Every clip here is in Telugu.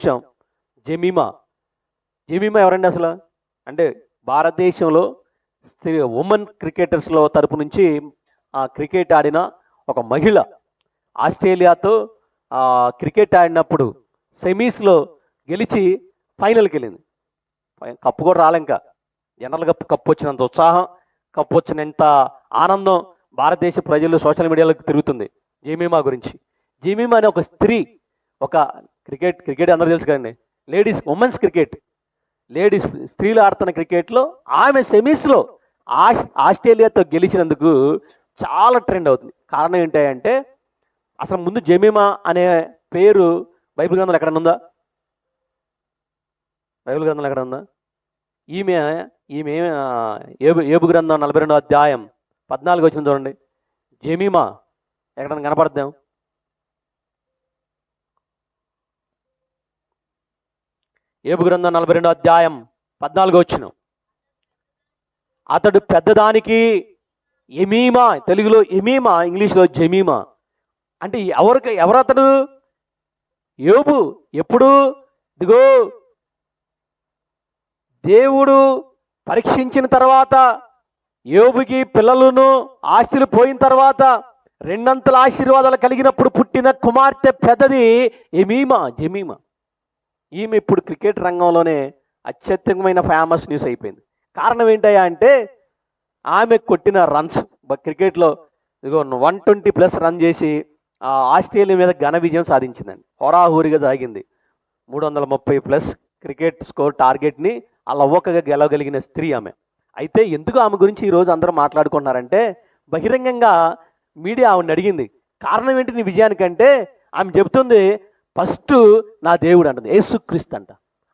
విషయం. జమీమా. జమీమా ఎవరండి అసలు? అంటే భారతదేశంలో స్త్రీ ఉమెన్ క్రికెటర్స్లో తరపు నుంచి ఆ క్రికెట్ ఆడిన ఒక మహిళ ఆస్ట్రేలియాతో క్రికెట్ ఆడినప్పుడు సెమీస్లో గెలిచి ఫైనల్కి వెళ్ళింది కప్పు కూడా రాలే ఇంకా. జనరల్గా కప్పు వచ్చినంత ఉత్సాహం కప్పు వచ్చినంత ఆనందం భారతదేశ ప్రజలు సోషల్ మీడియాలోకి తిరుగుతుంది జమీమా గురించి. జమీమా అనే ఒక స్త్రీ ఒక క్రికెట్ క్రికెట్ అందరూ తెలుసు కదండి. Ladies women's cricket. లేడీస్ స్త్రీలు ఆడుతున్న క్రికెట్లో ఆమె సెమీస్లో ఆస్ ఆస్ట్రేలియాతో గెలిచినందుకు చాలా ట్రెండ్ అవుతుంది. కారణం ఏంటంటే అసలు ముందు జమీమా అనే పేరు బైబిల్ గ్రంథంలో ఎక్కడ ఉందా? బైబిల్ గ్రంథంలో ఎక్కడ ఉందా? ఈమె ఈమె ఏబు ఏబు గ్రంథం నలభై రెండో అధ్యాయం పద్నాలుగు వచ్చింది చూడండి. జమీమా ఎక్కడన్నా కనపడద్దాం ఏబు గ్రంథం నలభై రెండో అధ్యాయం పద్నాలుగో వచ్చిన. అతడు పెద్దదానికి ఎమీమా తెలుగులో ఎమీమా ఇంగ్లీష్లో జమీమా. అంటే ఎవరికి ఎవరతడు? యోబు ఎప్పుడు? ఇదిగో దేవుడు పరీక్షించిన తర్వాత యోబుకి పిల్లలను ఆస్తులు పోయిన తర్వాత రెండంతల ఆశీర్వాదాలు కలిగినప్పుడు పుట్టిన కుమార్తె పెద్దది ఎమీమా జమీమా. ఈమె ఇప్పుడు క్రికెట్ రంగంలోనే అత్యధికమైన ఫేమస్ న్యూస్ అయిపోయింది. కారణం ఏంటయ్యా అంటే ఆమె కొట్టిన రన్స్ క్రికెట్లో ఇదిగో వన్ ట్వంటీ ప్లస్ రన్ చేసి ఆ, ఆస్ట్రేలియా మీద ఘన విజయం సాధించిందండి. హోరాహోరిగా సాగింది. మూడు వందల ముప్పై ప్లస్ క్రికెట్ స్కోర్ టార్గెట్ని అలా ఒక్కగా గెలవగలిగిన స్త్రీ ఆమె. అయితే ఎందుకు ఆమె గురించి ఈరోజు అందరూ మాట్లాడుకుంటున్నారంటే బహిరంగంగా మీడియా ఆమెను అడిగింది. కారణం ఏంటి నీ విజయానికంటే ఆమె చెబుతుంది ఫస్ట్ నా దేవుడు అంటుంది యేసు క్రీస్తు అంట.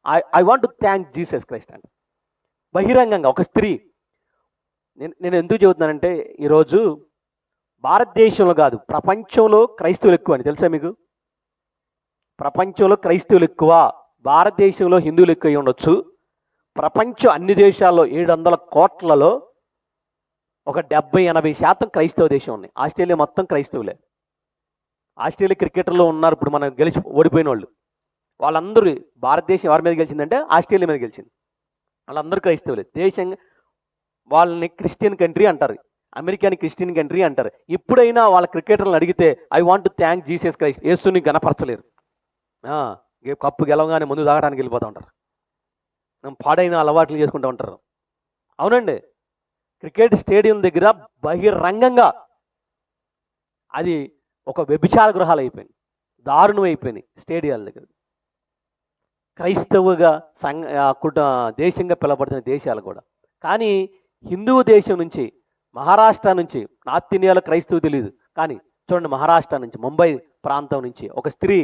I I want to thank Jesus Christ అంట. బహిరంగంగా ఒక స్త్రీ నేను నేను ఎందుకు చెబుతున్నానంటే ఈరోజు భారతదేశంలో కాదు ప్రపంచంలో క్రైస్తవులు ఎక్కువ అని తెలుసా మీకు? ప్రపంచంలో క్రైస్తవులు ఎక్కువ భారతదేశంలో హిందువులు ఎక్కువ ఉండొచ్చు. ప్రపంచం అన్ని దేశాల్లో ఏడు వందల కోట్లలో ఒక డెబ్బై ఎనభై శాతం క్రైస్తవ దేశం ఉంది. ఆస్ట్రేలియా మొత్తం క్రైస్తవులే. ఆస్ట్రేలియా క్రికెటర్లో ఉన్నారు. ఇప్పుడు మనం గెలిచి ఓడిపోయిన వాళ్ళు. వాళ్ళందరూ భారతదేశం ఎవరి మీద గెలిచిందంటే ఆస్ట్రేలియా మీద గెలిచింది. వాళ్ళందరూ క్రైస్తవులే. దేశంగా వాళ్ళని క్రిస్టియన్ కంట్రీ అంటారు. అమెరికాని క్రిస్టియన్ కంట్రీ అంటారు. ఇప్పుడైనా వాళ్ళ క్రికెటర్లను అడిగితే I want to thank Jesus Christ. యేసుని గనపరచలేరు. కప్పు గెలవగానే ముందు తాగడానికి వెళ్ళిపోతూ ఉంటారు. పాడైన అలవాట్లు చేసుకుంటూ ఉంటారు. అవునండి. క్రికెట్ స్టేడియం దగ్గర బహిరంగంగా అది ఒక వ్యభిచార గృహాలు అయిపోయింది దారుణం అయిపోయినాయి స్టేడియాల దగ్గర. క్రైస్తవుగా సంఘ కుట దేశంగా పిలబడుతున్న దేశాలు కూడా. కానీ హిందూ దేశం నుంచి మహారాష్ట్ర నుంచి నార్త్ ఇండియాలో క్రైస్తవు తెలియదు కానీ చూడండి మహారాష్ట్ర నుంచి ముంబై ప్రాంతం నుంచి ఒక స్త్రీ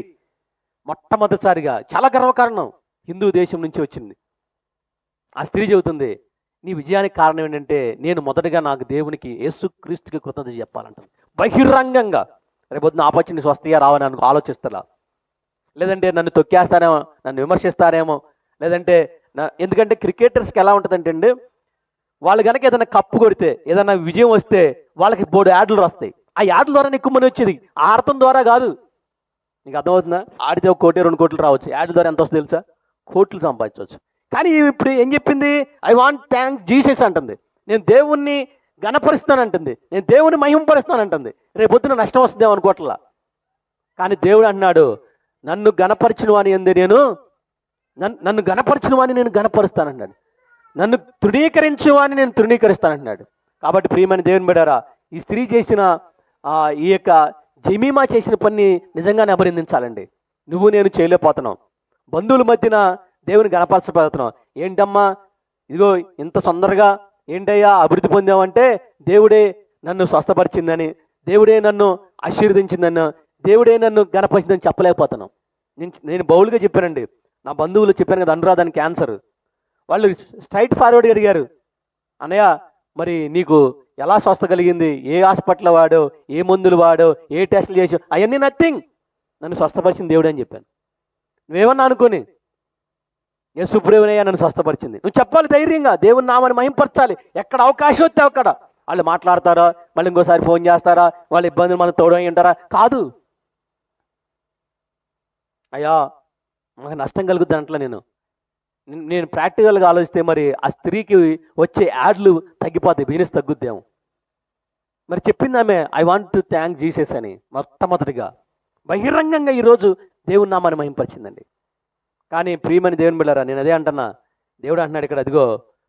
మొట్టమొదటిసారిగా చాలా గర్వకారణం హిందూ దేశం నుంచి వచ్చింది. ఆ స్త్రీ చెబుతుంది నీ విజయానికి కారణం ఏంటంటే నేను మొదటగా నాకు దేవునికి యేసుక్రీస్తుకి కృతజ్ఞత చెప్పాలంటుంది. బహిరంగంగా రేపొద్దున ఆపర్చునిటీస్ వస్తాయా రావని అనుకో ఆలోచిస్తలా? లేదంటే నన్ను తొక్కేస్తారేమో నన్ను విమర్శిస్తారేమో? లేదంటే నా ఎందుకంటే క్రికెటర్స్కి ఎలా ఉంటుందంటే అండి వాళ్ళు కనుక ఏదైనా కప్పు కొడితే ఏదైనా విజయం వస్తే వాళ్ళకి బోర్డు యాడ్లు వస్తాయి ఆ యాడ్ల ద్వారా ఎక్కువ మనీ వచ్చేది? ఆడటం ద్వారా కాదు. నీకు అర్థమవుతుందా? ఆడితే ఒక కోటి రెండు కోట్లు రావచ్చు. యాడ్ల ద్వారా ఎంత వస్తుంది తెలుసా? కోట్లు సంపాదించవచ్చు. కానీ ఇప్పుడు ఏం చెప్పింది? ఐ వాంట్ థ్యాంక్ జీసస్ అంటుంది. నేను దేవుణ్ణి ఘనపరుస్తానంటుంది. నేను దేవుని మహింపరుస్తానంటుంది. రేపు పొద్దున నష్టం వస్తుందేమో అనుకోవట్లా కానీ దేవుడు అన్నాడు నన్ను గణపరిచిన వాని ఎందు నేను నన్ను నన్ను గణపరిచిన వాని నేను గణపరుస్తానన్నాడు నన్ను తృణీకరించు వాని నేను తృణీకరిస్తానంటున్నాడు. కాబట్టి ప్రియమైన దేవుని బిడారా ఈ స్త్రీ చేసిన ఈ యొక్క జమీమా చేసిన పని నిజంగానే అభినందించాలండి. నువ్వు నేను చేయలేకపోతున్నావు. బంధువుల మధ్యన దేవుని గణపరచబోతున్నావు ఏంటమ్మా? ఇదిగో ఇంత తొందరగా ఏంటయ్యా అభివృద్ధి పొందామంటే దేవుడే నన్ను స్వస్థపరిచిందని దేవుడే నన్ను ఆశీర్వదించిందని దేవుడే నన్ను గణపరిచిందని చెప్పలేకపోతున్నాం. నేను నేను బౌల్గా చెప్పానండి. నా బంధువులు చెప్పాను కదా అనురాధానికి క్యాన్సర్. వాళ్ళు స్ట్రైట్ ఫార్వర్డ్ అడిగారు. అన్నయ్య మరి నీకు ఎలా స్వస్థ కలిగింది? ఏ హాస్పిటల్ వాడో? ఏ మందులు వాడో? ఏ టెస్టులు చేసావు అవన్నీ నథింగ్. నన్ను స్వస్థపరిచింది దేవుడు అని చెప్పాను. నువ్వేమన్నా అనుకోని ఏ నన్ను స్వస్థపరిచింది. నువ్వు చెప్పాలి ధైర్యంగా దేవుని నామని మహింపరచాలి. ఎక్కడ అవకాశం వస్తే అక్కడ. వాళ్ళు మాట్లాడతారా? మళ్ళీ ఇంకోసారి ఫోన్ చేస్తారా? వాళ్ళ ఇబ్బందులు మనం తోడమై ఉంటారా? కాదు. అయ్యా మాకు నష్టం కలుగుద్ది అంటలే నేను. నేను- నేను ప్రాక్టికల్గా ఆలోచిస్తే మరి ఆ స్త్రీకి వచ్చే యాడ్లు తగ్గిపోతాయి బిజినెస్ తగ్గుద్దేమో మరి చెప్పింది ఆమె I want to thank Jesus అని మొట్టమొదటిగా. బహిరంగంగా ఈరోజు దేవుని నామాన్ని మహింపరిచిందండి. కానీ ప్రియమని దేవుని బిళ్ళరా నేను అదే అంటున్నా. దేవుడు అంటున్నాడు ఇక్కడ అదిగో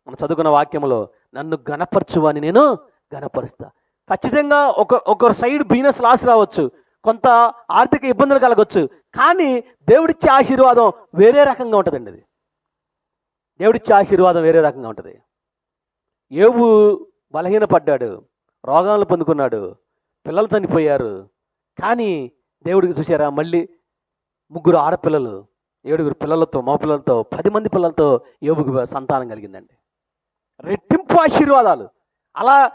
మనం చదువుకున్న వాక్యంలో నన్ను గణపరచు అని నేను గణపరుస్తా ఖచ్చితంగా ఒక ఒక సైడ్ బిజినెస్ లాస్ రావచ్చు కొంత ఆర్థిక ఇబ్బందులు కలగవచ్చు కానీ దేవుడిచ్చే ఆశీర్వాదం వేరే రకంగా ఉంటుందండి అది. దేవుడిచ్చే ఆశీర్వాదం వేరే రకంగా ఉంటుంది. ఏవు బలహీనపడ్డాడు రోగాలను పొందుకున్నాడు పిల్లలు చనిపోయారు కానీ దేవుడికి చూసారా మళ్ళీ ముగ్గురు ఆడపిల్లలు ఏడుగురు పిల్లలతో మా పిల్లలతో పది మంది పిల్లలతో యోబుకు సంతానం కలిగిందండి. రెట్టింపు ఆశీర్వాదాలు. అలా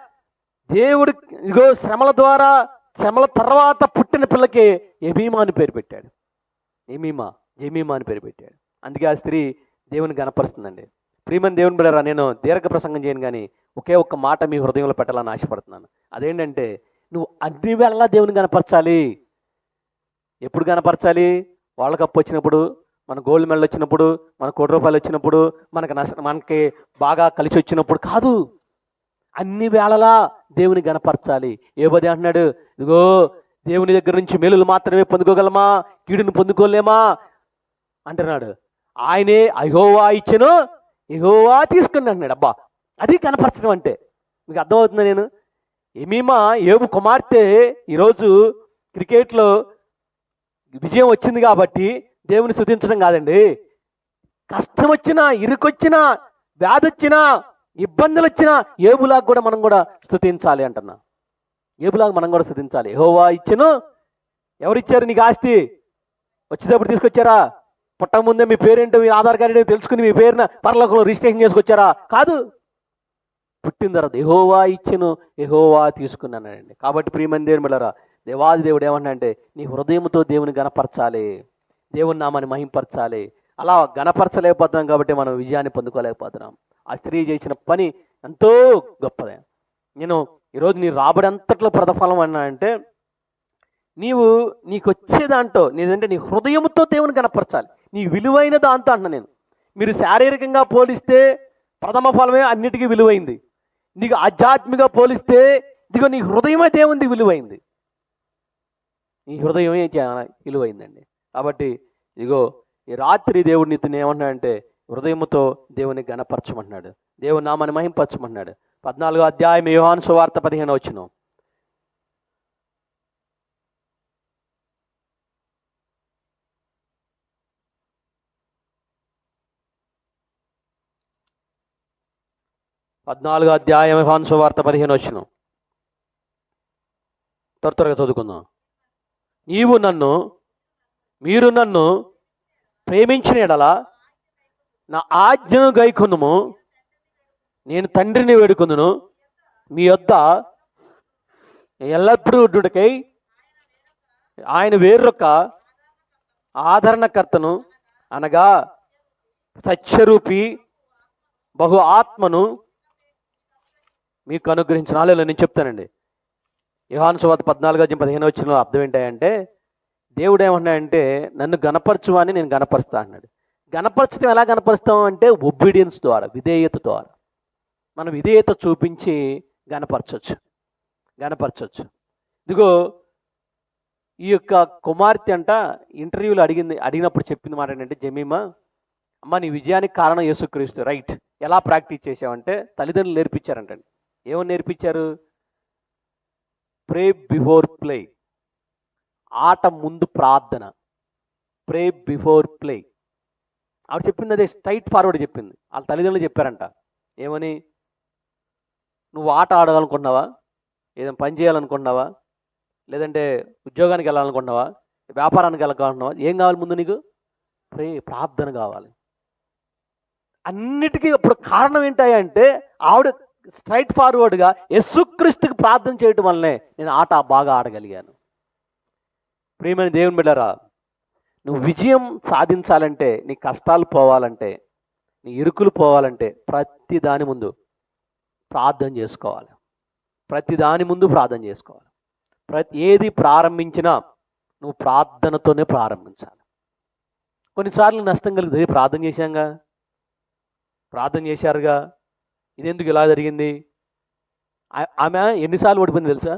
దేవుడు ఇగో శ్రమల ద్వారా శ్రమల తర్వాత పుట్టిన పిల్లకి ఎమీమా అని పేరు పెట్టాడు. ఎమీమా ఎమీమా అని పేరు పెట్టాడు. అందుకే ఆ స్త్రీ దేవుని గనపరుస్తుందండి. ప్రియమని దేవుని బిడ్డరా నేను దీర్ఘ ప్రసంగం చేయను కానీ ఒకే ఒక్క మాట మీ హృదయంలో పెట్టాలని ఆశపడుతున్నాను. అదేంటంటే నువ్వు అన్ని వేళలా దేవుని కనపరచాలి ఎప్పుడు కనపరచాలి వాళ్ళ కప్పు వచ్చినప్పుడు మన గోల్డ్ మెడల్ వచ్చినప్పుడు మన కోటి రూపాయలు వచ్చినప్పుడు మనకి నష్ట మనకి బాగా కలిసి వచ్చినప్పుడు కాదు. అన్ని వేళలా దేవుని గనపరచాలి ఏబోది అంటున్నాడు? ఇదిగో దేవుని దగ్గర నుంచి మేలులు మాత్రమే పొందుకోగలమా? కీడును పొందుకోలేమా? అంటున్నాడు. ఆయనే అహోవా ఇచ్చను ఇహోవా తీసుకుని అంటున్నాడు. అబ్బా అది కనపరచడం అంటే. మీకు అర్థమవుతుందా నేను? ఏమీమా ఏబు కుమార్తె ఈరోజు క్రికెట్లో విజయం వచ్చింది కాబట్టి దేవుని స్థుతించడం కాదండి. కష్టం వచ్చినా ఇరుకొచ్చినా వ్యాధి వచ్చినా ఇబ్బందులు వచ్చినా ఏబులాగా కూడా మనం కూడా స్థుతించాలి అంటున్నా. ఏబులాగా మనం కూడా స్థుతించాలి హోవా ఇచ్చను. ఎవరిచ్చారు నీకు ఆస్తి? వచ్చేటప్పుడు తీసుకొచ్చారా? పుట్టక ముందే మీ పేరేంటో మీ ఆధార్ కార్డు తెలుసుకుని మీ పేరున పర్లకులు రిజిస్ట్రేషన్ చేసుకొచ్చారా? కాదు. పుట్టిన తర్వాత ఎహోవా ఇచ్చను. ఎహోవా తీసుకున్నానండి. కాబట్టి ప్రియమని దేవుని మిళ్ళరా దేవాది దేవుడు ఏమన్నా అంటే నీ హృదయంతో దేవుని గనపరచాలి. దేవుని నామాన్ని మహింపరచాలి. అలా గణపరచలేకపోతున్నాం కాబట్టి మనం విజయాన్ని పొందుకోలేకపోతున్నాం. ఆ స్త్రీ చేసిన పని ఎంతో గొప్పదే. నేను ఈరోజు నీ రాబడంతట్లో ప్రతిఫలం అన్నా అంటే నీవు నీకు వచ్చే దాంట్లో నీదంటే నీ హృదయంతో దేవుని కనపరచాలి నీ విలువైన దాంతో అంటున్నా నేను. మీరు శారీరకంగా పోలిస్తే ప్రథమ ఫలమే అన్నిటికీ విలువైంది. నీకు ఆధ్యాత్మిక పోలిస్తే ఇదిగో నీ హృదయమే దేవుంది విలువైంది. నీ హృదయమే విలువైందండి. కాబట్టి ఇగో ఈ రాత్రి దేవుడు నీతో ఏమంటున్నాడంటే హృదయముతో దేవుని గణపరచమంటున్నాడు దేవుని నామాన్ని మహింపరచమంటున్నాడు. పద్నాలుగో అధ్యాయం యోహాను సువార్త పదిహేను వచ్చిన. పద్నాలుగో అధ్యాయం యోహాను సువార్త పదిహేను వచ్చిన. త్వర త్వరగా చదువుకుందాం. నీవు నన్ను మీరు నన్ను ప్రేమించిన ఎడల నా ఆజ్ఞను గైకొందుము నేను తండ్రిని వేడుకొందును. మీ యొద్ద ఎల్లప్పుడూ ఉండుటకై ఆయన వేరొక ఆదరణకర్తను అనగా సత్యరూపి బహు ఆత్మను మీకు అనుగ్రహించిన. నేను చెప్తానండి. యోహాను సువాత పద్నాలుగు పదిహేను వచ్చిన అర్థం ఏంటంటే దేవుడు ఏమన్నాడంటే నన్ను గణపరచు అని నేను గణపరుస్తా అన్నాడు. గణపరచడం ఎలా గనపరుస్తాం అంటే ఒబీడియన్స్ ద్వారా విధేయత ద్వారా. మనం విధేయత చూపించి గణపరచవచ్చు గనపరచవచ్చు ఇదిగో ఈ యొక్క కుమార్తె అంట ఇంటర్వ్యూలో అడిగింది అడిగినప్పుడు చెప్పింది మాట ఏంటంటే జమీమా అమ్మ నీ విజయానికి కారణం యేసుక్రీస్తు రైట్. ఎలా ప్రాక్టీస్ చేసావంటే తల్లిదండ్రులు నేర్పించారంటండి. ఏమని నేర్పించారు? ప్రే బిఫోర్ ప్లే ఆట ముందు ప్రార్థన. ప్రే బిఫోర్ ప్లే ఆవిడ చెప్పింది అదే స్ట్రైట్ ఫార్వర్డ్ చెప్పింది. వాళ్ళ తల్లిదండ్రులు చెప్పారంట. ఏమని? నువ్వు ఆట ఆడాలనుకున్నావా? ఏదైనా పని చేయాలనుకున్నావా? లేదంటే ఉద్యోగానికి వెళ్ళాలనుకున్నావా? వ్యాపారానికి వెళ్ళాలనుకున్నావా? ఏం కావాలి ముందు నీకు? ప్రే ప్రార్థన కావాలి. అన్నిటికీ ఇప్పుడు కారణం ఏంటంటే ఆవిడ స్ట్రైట్ ఫార్వర్డ్గా యస్సుక్రీస్తుకి ప్రార్థన చేయటం వల్లనే నేను ఆట బాగా ఆడగలిగాను. ప్రియమైన దేవుని బిడ్డరా నువ్వు విజయం సాధించాలంటే నీ కష్టాలు పోవాలంటే నీ ఇరుకులు పోవాలంటే ప్రతి దాని ముందు ప్రార్థన చేసుకోవాలి. ప్రతి దాని ముందు ప్రార్థన చేసుకోవాలి. ప్రతి ఏది ప్రారంభించినా నువ్వు ప్రార్థనతోనే ప్రారంభించాలి. కొన్నిసార్లు నష్టం కలిగింది ప్రార్థన చేశాంగా? ప్రార్థన చేశారుగా? ఇదెందుకు ఇలా జరిగింది? ఆమె ఎన్నిసార్లు ఓడిపోయింది తెలుసా?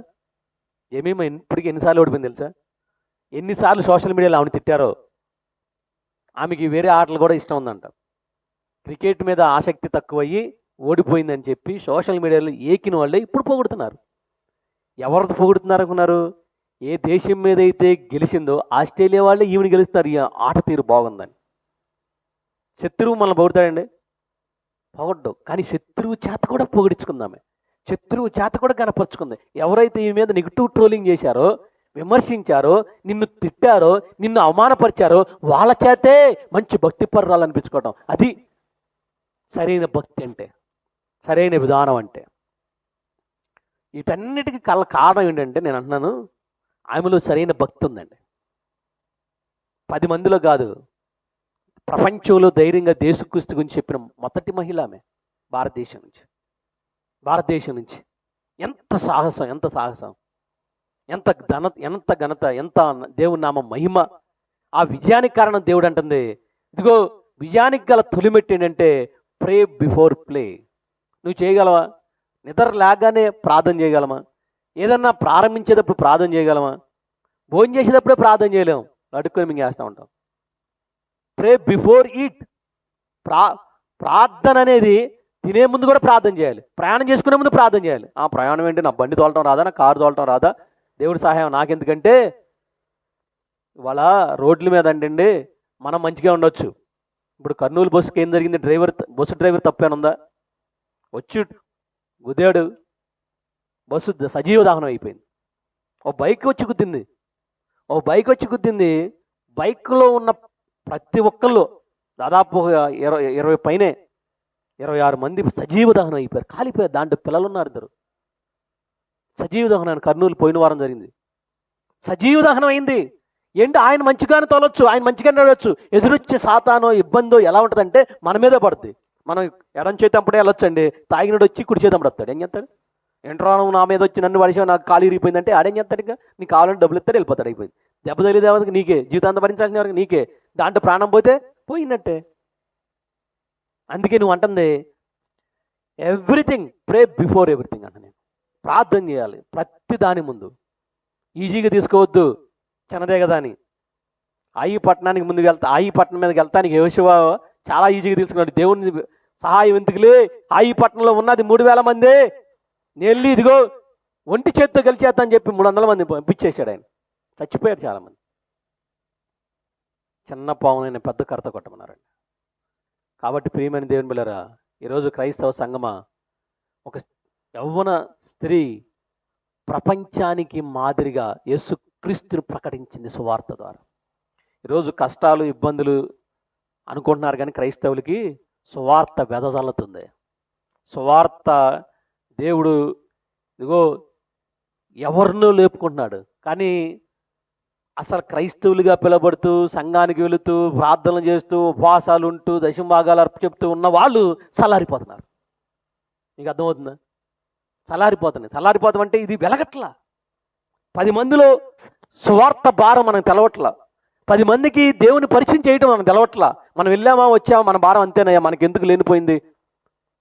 ఏమేమి ఇప్పటికి ఎన్నిసార్లు ఓడిపోయింది తెలుసా? ఎన్నిసార్లు సోషల్ మీడియాలో ఆమెను తిట్టారో ఆమెకి వేరే ఆటలు కూడా ఇష్టం ఉందంట. క్రికెట్ మీద ఆసక్తి తక్కువయ్యి ఓడిపోయిందని చెప్పి సోషల్ మీడియాలో ఏకిన వాళ్ళే ఇప్పుడు పొగుడుతున్నారు. ఎవరితో పొగుడుతున్నారు అనుకున్నారు ఏ దేశం మీద అయితే గెలిచిందో ఆస్ట్రేలియా వాళ్ళే ఈవిని గెలుస్తారు. ఈ ఆట తీరు బాగుందని. శత్రువు మనల్ని పొగుడతాడండి? పొగడ్డు కానీ శత్రువు చేత కూడా పొగిడించుకుందామే శత్రువు చేత కూడా కనపరుచుకుంది. ఎవరైతే ఈ మీద నెగిటివ్ ట్రోలింగ్ చేశారో విమర్శించారో నిన్ను తిట్టారో నిన్ను అవమానపరిచారో వాళ్ళ చేతే మంచి భక్తి పర్రాలు అది సరైన భక్తి అంటే సరైన విధానం అంటే. వీటన్నిటికీ కళ్ళ కారణం ఏంటంటే నేను అంటున్నాను ఆమెలో సరైన భక్తి ఉందండి. పది మందిలో కాదు ప్రపంచంలో ధైర్యంగా దేశకుస్తు గురించి చెప్పిన మొదటి మహిళ ఆమె భారతదేశం నుంచి. భారతదేశం నుంచి. ఎంత సాహసం ఎంత సాహసం. ఎంత ఘన ఎంత ఘనత ఎంత దేవుని నామ మహిమ. ఆ విజయానికి కారణం దేవుడు అంటుంది. ఇదిగో విజయానికి గల తొలిమెట్టి ఏంటంటే ప్రే బిఫోర్ ప్లే నువ్వు చేయగలవా? నిద్ర లేగానే ప్రార్థన చేయగలమా? ఏదన్నా ప్రారంభించేటప్పుడు ప్రార్థన చేయగలమా? భోజనం చేసేటప్పుడే ప్రార్థన చేయలేము. అడుక్కొని మింగేస్తూ ఉంటాం. ప్రే బిఫోర్ ఈట్ ప్రా ప్రార్థన అనేది తినే ముందు కూడా ప్రార్థన చేయాలి. ప్రయాణం చేసుకునే ముందు ప్రార్థన చేయాలి. ఆ ప్రయాణం ఏంటి? నా బండి తోలటం రాదా? నా కారు తోలటం రాదా? దేవుడి సహాయం నాకెందుకంటే ఇవాళ రోడ్ల మీద అండి మనం మంచిగా ఉండొచ్చు. ఇప్పుడు కర్నూలు బస్సుకి ఏం జరిగింది? డ్రైవర్ బస్సు డ్రైవర్ తప్పేనుందా? వచ్చి గుద్దాడు. బస్సు సజీవ దహనం అయిపోయింది. ఓ బైక్ వచ్చి గుద్దింది. ఓ బైక్ వచ్చి గుద్దింది. బైక్లో ఉన్న ప్రతి ఒక్కళ్ళు దాదాపు ఇరవై ఇరవై పైనే ఇరవై ఆరు మంది సజీవ దహనం అయిపోయారు. కాలిపోయారు. దాంట్లో పిల్లలు ఉన్నారు ఇద్దరు. సజీవ దహనం కర్నూలు పోయిన వారం జరిగింది. సజీవ దహనం అయింది ఏంటి ఆయన మంచిగానే తోలొచ్చు ఆయన మంచిగానే నడవచ్చు. ఎదురొచ్చే సాతానో ఇబ్బందో ఎలా ఉంటుందంటే మన మీదే పడుతుంది మనం ఎడం చేతంపడే వెళ్ళొచ్చండి. తాగినడు వచ్చి కుడి చేతంపడు వస్తాడు. ఏం చేస్తాడు? ఎంట్రా నువ్వు నా మీద వచ్చి నన్ను పడిచావు నాకు ఖాళీ ఇరిగిపోయిందంటే ఆడేం చేస్తాడు ఇంకా? నీకు కావాలంటే డబ్బులు ఇస్తాడు వెళ్ళిపోతాడు అయిపోయింది. దెబ్బ తగిలి దేవతకి నీకే. జీవితాంతం భరించాల్సిన వరకు నీకే. దాంట్లో ప్రాణం పోతే పోయినట్టే. అందుకే నువ్వు అంటుంది ఎవ్రీథింగ్ ప్రే బిఫోర్ ఎవ్రీథింగ్ అంటే ప్రార్థన చేయాలి. ప్రతి దాని ముందు. ఈజీగా తీసుకోవద్దు. చిన్నదే కదా అని. ఆయి పట్టణానికి ముందుకు వెళ్తా ఆయి పట్టణం మీదకి వెళ్తానికి యోశువ చాలా ఈజీగా తీసుకున్నాడు. దేవుని సహాయం ఎందుకులే? ఆయి పట్టణంలో ఉన్నది మూడు వేల మంది. నెల్లి ఇదిగో ఒంటి చేత్తో గెలిచేద్దని చెప్పి మూడు వందల మంది పంపించేశాడు ఆయన. చచ్చిపోయారు చాలామంది చిన్న పావునైన పెద్ద కరత కొట్టమన్నారండి కాబట్టి ప్రియమైన దేవుని బిళ్ళరా ఈరోజు క్రైస్తవ సంగమ ఒక యవ్వన స్త్రీ ప్రపంచానికి మాదిరిగా యేసుక్రీస్తుని ప్రకటించింది సువార్త ద్వారా. ఈరోజు కష్టాలు ఇబ్బందులు అనుకుంటున్నారు కానీ క్రైస్తవులకి సువార్త వెదజల్లుతుంది సువార్త దేవుడు ఇదిగో ఎవరినో లేపుకుంటున్నాడు. కానీ అసలు క్రైస్తవులుగా పిలబడుతూ సంఘానికి వెళుతూ ప్రార్థనలు చేస్తూ ఉపవాసాలు ఉంటూ దశంభాగాలు అర్పు చెప్తూ ఉన్న వాళ్ళు చల్లారిపోతున్నారు మీకు అర్థమవుతుందా? చల్లారిపోతున్నాయి చల్లారిపోతాం అంటే ఇది వెలగట్లా. పది మందిలో సువార్త భారం మనకు తెలవట్లా. పది మందికి దేవుని పరిచయం చేయడం మనం తెలవట్లా. మనం వెళ్ళామా వచ్చామా మన భారం అంతేనయ్యా మనకి ఎందుకు లేనిపోయింది?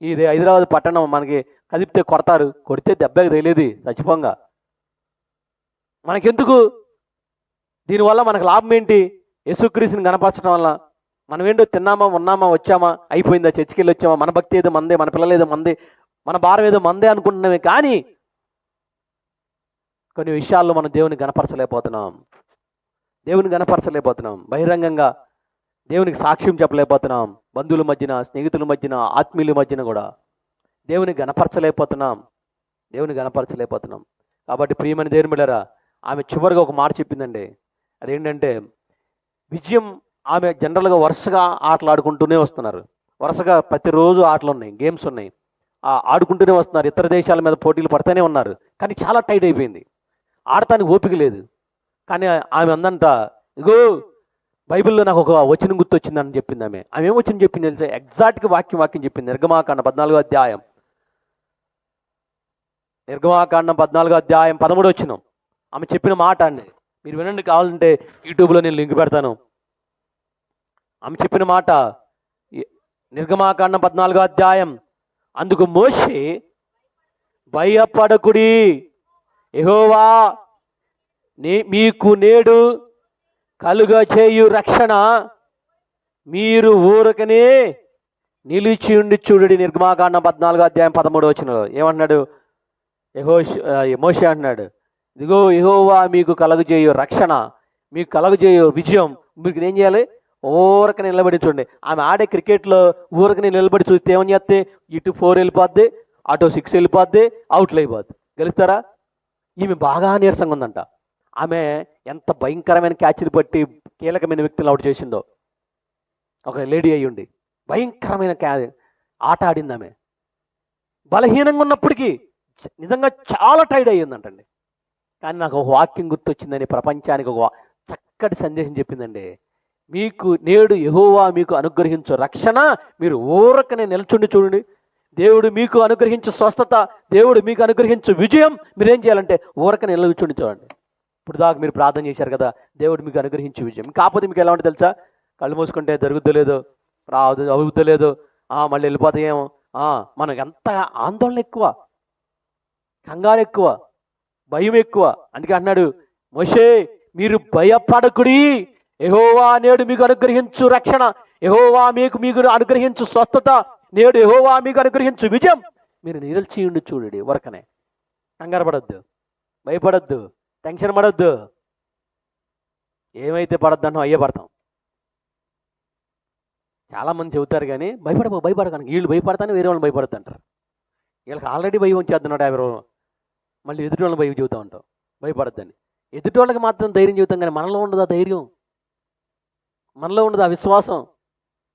ఇది హైదరాబాద్ పట్టణం మనకి కదిపితే కొడతారు కొడితే దెబ్బకి తెలియదు చచ్చిపోంగా. మనకెందుకు? దీనివల్ల మనకు లాభం ఏంటి? యేసుక్రీస్తుని కనపరచడం వల్ల మనం ఏంటో తిన్నామా ఉన్నామా వచ్చామా అయిపోయిందా చర్చికి వెళ్ళి వచ్చామా మన భక్తి ఏదో మందే మన పిల్లలు ఏదో మందే మన భారం ఏదో మందే అనుకుంటున్నామే కానీ కొన్ని విషయాల్లో మనం దేవుని గనపరచలేకపోతున్నాం. దేవుని గనపరచలేకపోతున్నాం. బహిరంగంగా దేవునికి సాక్ష్యం చెప్పలేకపోతున్నాం. బంధువుల మధ్యన స్నేహితుల మధ్యన ఆత్మీయుల మధ్యన కూడా దేవుని గనపరచలేకపోతున్నాం. దేవుని గనపరచలేకపోతున్నాం. కాబట్టి ప్రియమైన దేవుని బిడ్డరా ఆమె చివరిగా ఒక మాట చెప్పిందండి. అదేంటంటే విజయం ఆమె జనరల్గా వరుసగా ఆటలు ఆడుకుంటూనే వస్తున్నారు. వరుసగా ప్రతిరోజు ఆటలు ఉన్నాయి గేమ్స్ ఉన్నాయి. ఆడుకుంటూనే వస్తున్నారు. ఇతర దేశాల మీద పోటీలు పడుతూనే ఉన్నారు. కానీ చాలా టైట్ అయిపోయింది. ఆడటానికి ఓపిక లేదు. కానీ ఆమె అందంట ఇగో బైబిల్లో నాకు ఒక వచనం గుర్తొచ్చిందని చెప్పింది ఆమె. ఆమె ఏం వచ్చింది చెప్పింది తెలుసా? ఎగ్జాక్ట్గా వాక్యం వాక్యం చెప్పింది. నిర్గమాకాండ పద్నాలుగో అధ్యాయం. నిర్గమాకాండం పద్నాలుగో అధ్యాయం పదమూడు వచ్చిన ఆమె చెప్పిన మాట అండి. మీరు వినండి కావాలంటే యూట్యూబ్లో నేను లింక్ పెడతాను. ఆమె చెప్పిన మాట నిర్గమాకాండం పద్నాలుగో అధ్యాయం అందుకు మోషే భయపడకుడి. యెహోవా నే మీకు నేడు కలుగ చేయు రక్షణ. మీరు ఊరకనే నిలిచి ఉండి చూడుడి. నిర్మాకాండం పద్నాలుగో అధ్యాయం పదమూడు వచ్చినలో ఏమన్నాడు యహో మోషే అంటున్నాడు ఇదిగో యహోవా మీకు కలుగజేయు రక్షణ మీకు కలుగజేయు విజయం. మీకు ఏం చేయాలి? ఊరక నిలబడి చూడండి. ఆమె ఆడే క్రికెట్లో ఊరకని నిలబడి చూస్తే ఏమని చేస్తే ఇటు ఫోర్ వెళ్ళిపోద్ది అటు సిక్స్ వెళ్ళిపోద్ది అవుట్లు అయిపోద్ది. గెలుస్తారా? ఈమె బాగా నీరసంగా ఉందంట. ఆమె ఎంత భయంకరమైన క్యాచ్లు పట్టి కీలకమైన వ్యక్తులు అవుట్ చేసిందో. ఒక లేడీ అయి ఉండి. భయంకరమైన క్యా ఆట ఆడింది ఆమె. బలహీనంగా ఉన్నప్పటికీ నిజంగా చాలా టైర్డ్ అయ్యిందంటండి కానీ నాకు ఒక వాక్యం గుర్తొచ్చిందని ప్రపంచానికి ఒక చక్కటి సందేశం చెప్పిందండి. మీకు నేడు యహోవా మీకు అనుగ్రహించు రక్షణ. మీరు ఊరకనే నిల్చుండి చూడండి. దేవుడు మీకు అనుగ్రహించు స్వస్థత దేవుడు మీకు అనుగ్రహించు విజయం. మీరేం చేయాలంటే ఊరకనే నిల్చుండి చూడండి. ఇప్పుడు దాకా మీరు ప్రార్థన చేశారు కదా దేవుడు మీకు అనుగ్రహించు విజయం. కాకపోతే మీకు ఎలా ఉంటుంది తెలుసా? కళ్ళు మూసుకుంటే జరుగుద్దో లేదు రాదు అవుద్దో లేదు. ఆ, మళ్ళీ వెళ్ళిపోతాయేమో ఆ, మనకు ఎంత ఆందోళన ఎక్కువ కంగారు ఎక్కువ భయం ఎక్కువ. అందుకే అన్నాడు మోషే మీరు భయపడకుడి. ఎహోవా నేడు మీకు అనుగ్రహించు రక్షణ. ఎహోవా మీకు మీకు అనుగ్రహించు స్వస్థత. నేడు ఎహోవా మీకు అనుగ్రహించు విజయం. మీరు నిరల్చియుండి చూడండి వరకనే. కంగారు పడద్దు. భయపడద్దు. టెన్షన్ పడద్దు. ఏమైతే పడద్దు అంటాం అయ్యే పడతాం. చాలా మంది చెబుతారు కానీ భయపడబో భయపడకాను వీళ్ళు భయపడతాను వేరే వాళ్ళు భయపడద్దు అంటారు వీళ్ళకి ఆల్రెడీ భయం వచ్చేస్తున్నాడు యాభై రోజులు. మళ్ళీ ఎదుటి వాళ్ళని భయం చెబుతూ ఉంటాం. భయపడద్దని. ఎదుటి వాళ్ళకి మాత్రం ధైర్యం చెబుతాం కానీ మనలో ఉండదు ఆ ధైర్యం? మనలో ఉండదు ఆ విశ్వాసం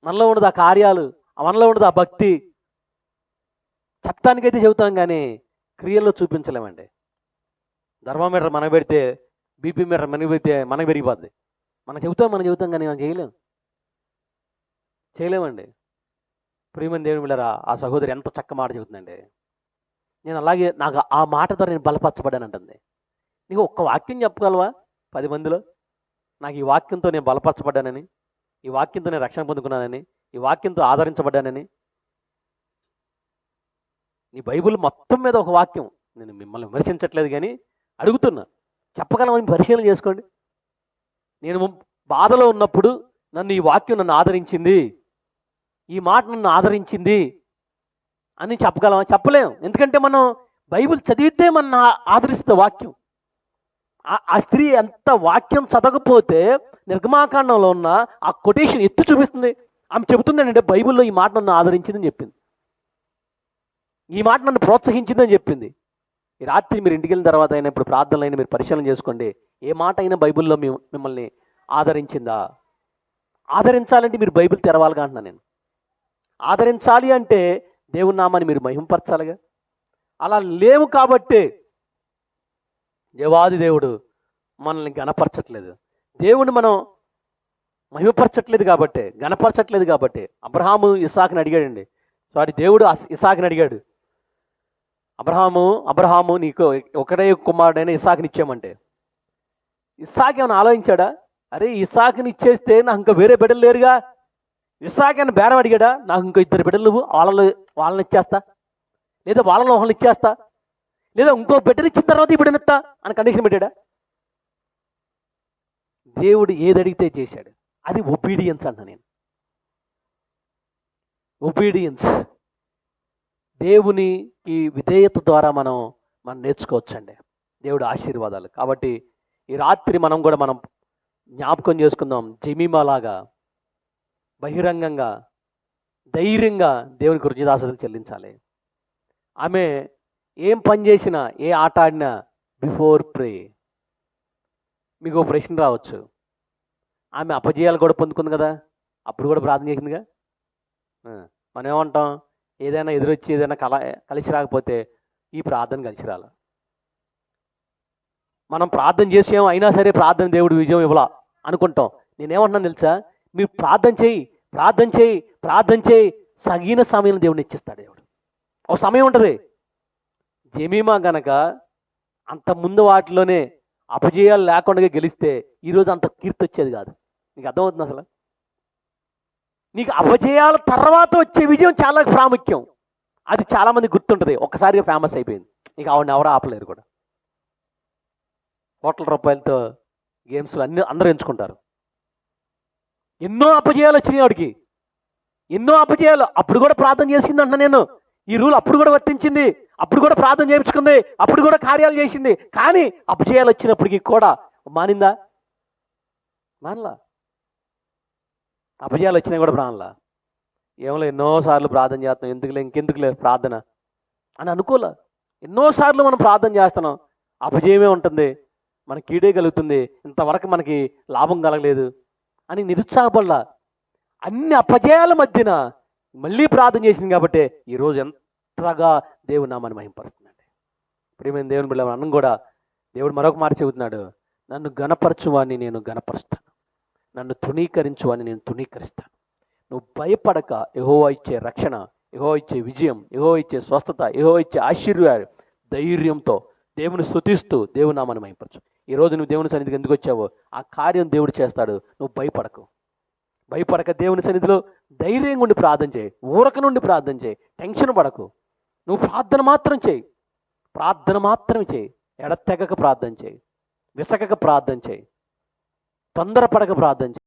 మనలో ఉండదు ఆ కార్యాలు మనలో ఉండదు ఆ భక్తి. చెప్తానికైతే చెబుతాం కానీ క్రియల్లో చూపించలేమండి. ధర్మమీటర్ మనకు పెడితే బీపీ మీటర్ మనకు పెడితే మనకు పెరిగిపోద్ది. మనం చెబుతాం మనం చెబుతాం కానీ మనం చేయలేం. చేయలేమండి. ప్రియమని దేవుని వెళ్ళారా ఆ సహోదరి ఎంత చక్క మాట చెబుతుందండి. నేను అలాగే నాకు ఆ మాట ద్వారా నేను బలపరచబడ్డాను అంటుంది. నీకు ఒక్క వాక్యం చెప్పగలవా? పది మందిలో? నాకు ఈ వాక్యంతో నేను బలపరచబడ్డానని. ఈ వాక్యంతో నేను రక్షణ పొందుకున్నానని ఈ వాక్యంతో ఆదరించబడ్డానని. నీ బైబిల్ మొత్తం మీద ఒక వాక్యం. నేను మిమ్మల్ని విమర్శించట్లేదు కానీ అడుగుతున్నా. చెప్పగలమని పరిశీలన చేసుకోండి. నేను బాధలో ఉన్నప్పుడు నన్ను ఈ వాక్యం నన్ను ఆదరించింది. ఈ మాట నన్ను ఆదరించింది అని చెప్పగలమా? చెప్పలేం. ఎందుకంటే మనం బైబిల్ చదివితే మన ఆదరిస్తుంది వాక్యం. ఆ- ఆ స్త్రీ ఎంత వాక్యం చదవకపోతే నిర్గమాకాండంలో ఉన్న ఆ కొటేషన్ ఎత్తు చూపిస్తుంది. ఆమె చెబుతుంది అంటే బైబిల్లో ఈ మాట నన్ను ఆదరించిందని చెప్పింది. ఈ మాట నన్ను ప్రోత్సహించిందని చెప్పింది. ఈ రాత్రి మీరు ఇంటికి వెళ్ళిన తర్వాత అయినా ఇప్పుడు ప్రార్థనలు అయినా మీరు పరిశీలన చేసుకోండి. ఏ మాట అయినా బైబిల్లో మీ మిమ్మల్ని ఆదరించిందా? ఆదరించాలంటే మీరు బైబిల్ తెరవాలిగా అంటున్నాను నేను. ఆదరించాలి అంటే దేవుని నామాన్ని మీరు మహింపరచాలిగా. అలా లేవు కాబట్టే దేవాది దేవుడు మనల్ని గణపరచట్లేదు. దేవుని మనం మహిమపరచట్లేదు కాబట్టి గణపరచట్లేదు కాబట్టి అబ్రహాము ఇసాక్ని అడిగాడండి. సారీ దేవుడు అస్- అడిగాడు. అబ్రహాము అబ్రహాము నీకు ఒకడే కుమారుడైన ఇసాక్ని ఇచ్చామంటే ఇసాక్ ఏమైనా ఆలోచించాడా? అరే ఇసాక్ని ఇచ్చేస్తే నాకు ఇంకా వేరే బిడ్డలు లేరుగా. ఇసాక్ అని బేరం అడిగాడా? నాకు ఇంకా ఇద్దరు బిడ్డలు వాళ్ళని వాళ్ళని ఇచ్చేస్తా. లేదా వాళ్ళని ఒకళ్ళని ఇచ్చేస్తా. లేదా ఇంకో బిడ్డని ఇచ్చిన తర్వాత ఈ బిడ్డని అని కండిషన్ పెట్టాడా? దేవుడు ఏది అడిగితే చేశాడు. అది ఒబీడియన్స్ అంట నేను. ఒబీడియన్స్ దేవునికి విధేయత ద్వారా మనం మనం నేర్చుకోవచ్చండి. దేవుడు ఆశీర్వాదాలు. కాబట్టి ఈ రాత్రి మనం కూడా మనం జ్ఞాపకం చేసుకుందాం. జమీమాలాగా బహిరంగంగా ధైర్యంగా దేవుని కృతజ్ఞతాసలు చెల్లించాలి. ఆమె ఏం పని చేసినా ఏ ఆట ఆడినా బిఫోర్ ప్రే మీకు ఒక ప్రశ్న రావచ్చు. ఆమె అపజయాలు కూడా పొందుకుంది కదా? అప్పుడు కూడా ప్రార్థన చేసిందిగా? మనం ఏమంటాం? ఏదైనా ఎదురొచ్చి ఏదైనా కల కలిసి రాకపోతే ఈ ప్రార్థన కలిసి రాల. మనం ప్రార్థన చేసాం అయినా సరే ప్రార్థన దేవుడు విజయం ఇవ్వలా అనుకుంటాం. నేనేమంటున్నాను తెలుసా? మీరు ప్రార్థన చేయి ప్రార్థన చేయి ప్రార్థన చేయి. సగీన సమయం దేవుడిని ఇచ్చిస్తాడు దేవుడు. ఒక సమయం ఉంటుంది. జమీమా గనక అంత ముందు వాటిలోనే అపజయాలు లేకుండా గెలిస్తే ఈరోజు అంత కీర్తి వచ్చేది కాదు. నీకు అర్థమవుతుంది అసలు? నీకు అపజయాల తర్వాత వచ్చే విజయం చాలా ప్రాముఖ్యం. అది చాలామంది గుర్తుంటుంది. ఒక్కసారిగా ఫేమస్ అయిపోయింది. ఇక ఆవిడని ఎవరు ఆపలేరు కూడా. కోట్ల రూపాయలతో గేమ్స్లో అన్ని అందరూ ఎంచుకుంటారు. ఎన్నో అపజయాలు వచ్చినాయి ఆవిడకి. ఎన్నో అపజయాలు. అప్పుడు కూడా ప్రార్థన చేసింది అంట నేను. ఈ రూల్ అప్పుడు కూడా వర్తించింది అప్పుడు కూడా ప్రార్థన చేయించుకుంది అప్పుడు కూడా కార్యాలు చేసింది. కానీ అపజయాలు వచ్చినప్పటికీ కూడా మానిందా? మానలా. అపజయాలు వచ్చినా కూడా ప్రాణలా ఏమో ఎన్నోసార్లు ప్రార్థన చేస్తున్నాం ఎందుకులే ఇంకెందుకులే ప్రార్థన అని అనుకోలే. ఎన్నోసార్లు మనం ప్రార్థన చేస్తున్నాం అపజయమే ఉంటుంది మన కీడే కలుగుతుంది ఇంతవరకు మనకి లాభం కలగలేదు అని నిరుత్సాహపడలా. అన్ని అపజయాల మధ్యన మళ్ళీ ప్రార్థన చేసింది కాబట్టి ఈరోజు ఎంతగా దేవుడు నామాన్ని మహింపరుస్తుందండి. ప్రేమైన దేవుని బిడ్డ అన్నం కూడా దేవుడు మరొక మాట చెబుతున్నాడు. నన్ను గనపరచువాన్ని నేను గణపరుస్తాను నన్ను తృణీకరించువాన్ని నేను తృణీకరిస్తాను. నువ్వు భయపడక. ఎహో ఇచ్చే రక్షణ ఎహో ఇచ్చే విజయం ఎహో ఇచ్చే స్వస్థత ఎహో ఇచ్చే ఆశీర్వాదం ధైర్యంతో దేవుని స్థుతిస్తూ దేవుని నామని మహింపరచు. ఈ రోజు నువ్వు దేవుని సన్నిధికి ఎందుకు వచ్చావో ఆ కార్యం దేవుడు చేస్తాడు. నువ్వు భయపడకు. భయపడక దేవుని సన్నిధిలో ధైర్యంగా ఉండి ప్రార్థన చేయి. ఊరక నుండి ప్రార్థన చేయి. టెన్షన్ పడకు. నువ్వు ప్రార్థన మాత్రం చేయి. ప్రార్థన మాత్రమే చేయి. ఎడతెగక ప్రార్థన చేయి. విసగక ప్రార్థన చేయి. తొందరపడక ప్రార్థన చేయి